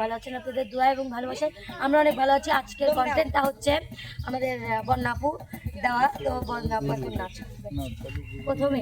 ভালো আছেন আপনাদের দোয়া এবং ভালোবাসায়। আমরা অনেক ভালো আছি। আজকের কন্টেন্টটা হচ্ছে আমাদের বন্যাপু দেওয়া। তো বন্যাপু এখন নাচ প্রথমে।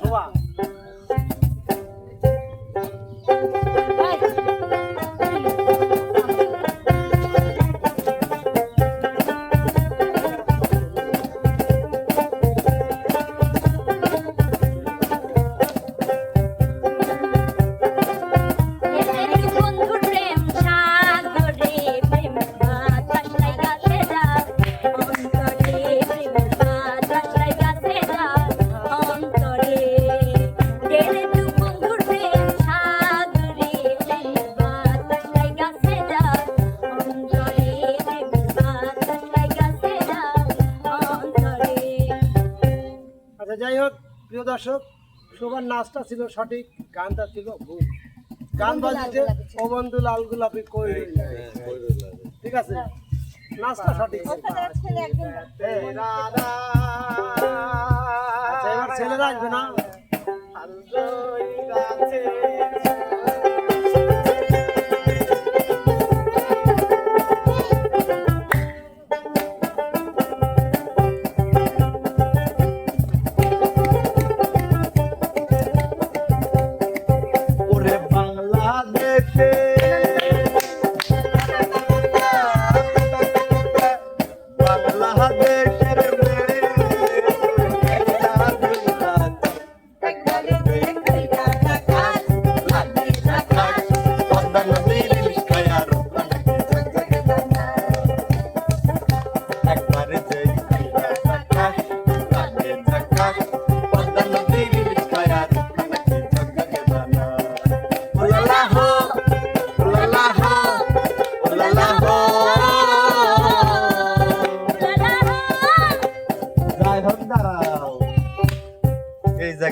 আচ্ছা এবার যাই হোক প্রিয় দর্শক শোভার নাচটা ছিল সঠিক গানটা ছিল ভুল গান বাজিতে গোলাপি ছিল। ও বন্ধু লাল গোলাপি কই ঠিক আছে নাচটা সঠিক রাধা।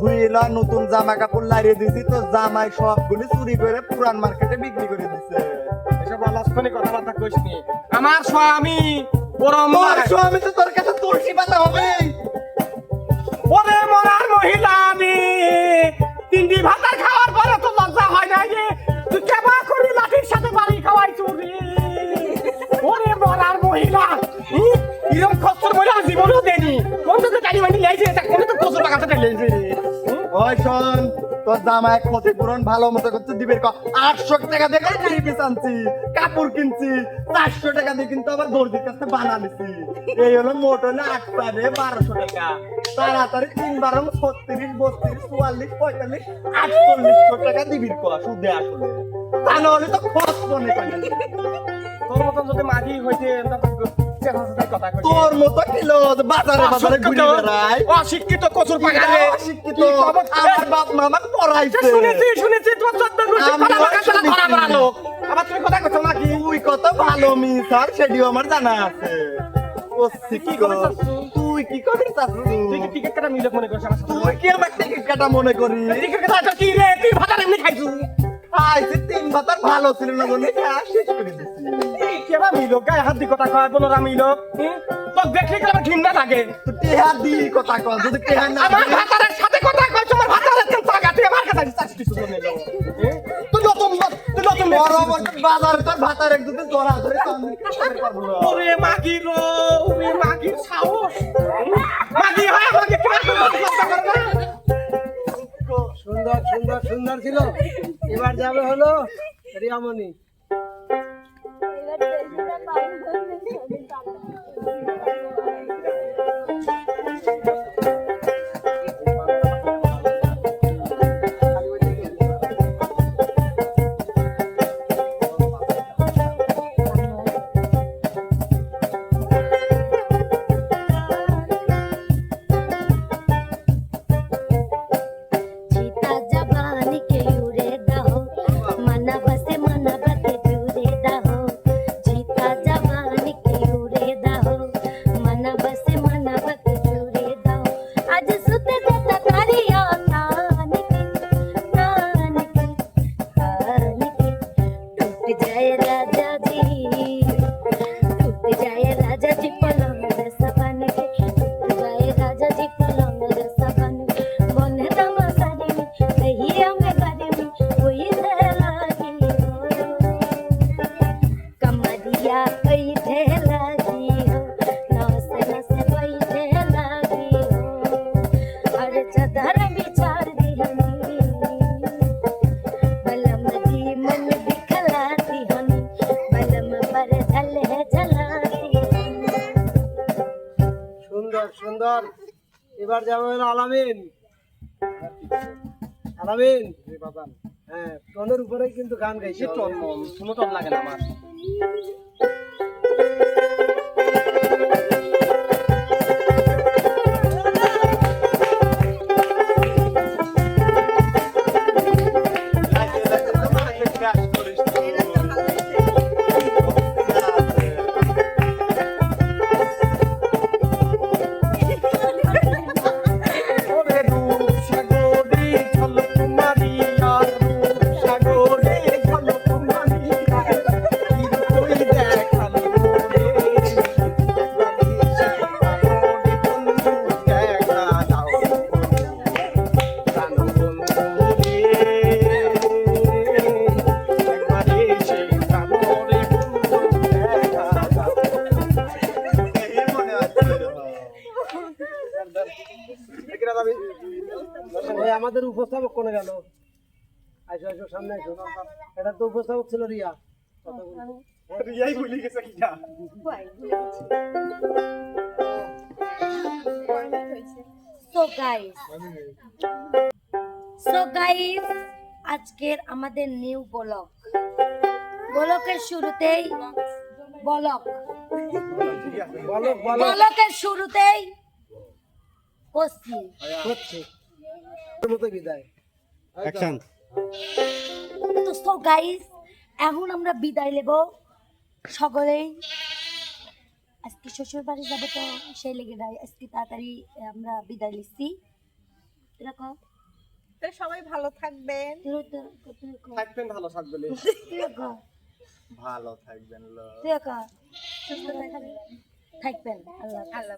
ধুইলা নতুন জামা কাপড় লারিয়ে দিছি তো জামাই সবগুলি চুরি করে পুরান মার্কেটে বিক্রি করে দিছে। এসব অলক্ষণে কথাবার্তা কইস নি। আমার স্বামী তোর স্বামী তো তোর কাছে তুলসী পাতা হবে। ওরে মরার মহিলা আমি। তিনটি ভাতা খাওয়ার পরে তো লজ্জা হয় না যে তুই কেমন করি লাঠির সাথে বাড়ি খাওয়াই চুরি? ওরে মরার মহিলা। হুম? এরকম খচ্চর মহিলা আমি জীবনেও দেনি কোন তো গাড়ি মানি লাইছে এটা কোন তো কচুর বাগাতে ঠেলেছে ওই শোন তোর জামাই ক্ষতিপূরণ ভালো মতো করতে দিবে আটশো টাকা দিয়ে থ্রি পিস আনছি কাপড় কিনছি, চারশো টাকা দিয়ে কিন্তু আবার দর্জির কাছে বানালিছি এই হলো মোট হলো আট পারে বারোশো টাকা। তাড়াতাড়ি তিন বারো ছত্রিশ, বত্রিশ, চুয়াল্লিশ, পঁয়তাল্লিশ, আটচল্লিশশো টাকা দিবির ক, সুদে আসলে। তা নাহলে তো খরচ মনে করি তোর মতন যদি কথা কই তোর মতো কিলো বাজারে বাজারে ঘুরে বেড়ায়। অশিক্ষিত কচুর পাগালে অশিক্ষিত। আমার বাপ মা আমাকে পড়াইছে। শুনেছি শুনেছি তোমার চোদ্দ আমি কলা বাগান শুনেছি। ধরা বাড়ালো আবার তুমি কথা কইছো নাকি? তুই কত ভালো মিস আর সেটিও আমার জানা আছে। ও কি করে তুই কি করে চাচ্ছু? তুই কি টিকিট কাটা মিলে মনে করিস তুই কি আমার টিকিট কাটা মনে করি টিকিট কাটা কি রে? তুই ভাতা এমনি খাইছু? আইছে তিন ভাতার ভালো ছিল না খাওয়া শেষ করে দিছি কেবা মিলো গায়ে হাত দি কথা কয় বলো মিলো। তো দেখলে কেমন ঘৃণা লাগে? তো টেহা দি কথা কয় যদি টেহা না আমার ভাতারের সাথে কথা কয় তোমার ভাতারের কেন টাকা তুই আমার কাছে চাস কিছু জন্য তুই নতুন তুই নতুন বড় বড় বাজারে তোর ভাতার এক দুদিন জোড়া ধরে তো আমি কি করতে পারব না। ওরে মাগি রো ওরে মাগির সাহস। মাগি হয় আমাকে সুন্দর সুন্দর সুন্দর ছিল। এবার যাবে হলো রিয়ামণি। dadadi সুন্দর সুন্দর। এবার যাব আলামিন। আলামিন। হ্যাঁ টনের উপরেই কিন্তু গান গাইছে টন শুনো টন লাগে না আমার। গেল আইসো আইসো সামনে আইসো। এটা তো উপস্থাপক ছিল রিয়া। রিয়াই ভুলে গেছে কিটা সো গাইস সো গাইস আজকের আমাদের নিউ ব্লগ ব্লকের শুরুতেই ব্লক বলো বলো ব্লকের শুরুতেই হচ্ছে মতো বিদায়। তো সো গাইস এখন আমরা বিদায় নেব। সকলেই আজকে শ্বশুর বাড়ি যাব তো সেই লেগে যাই আজকে তাড়াতাড়ি আমরা বিদায় নিচ্ছি। এরকম তো সবাই ভালো থাকবেন। থাকবেন ভালো থাকবেন। ভালো থাকবেন থাকবেন। আল্লাহ আল্লাহ।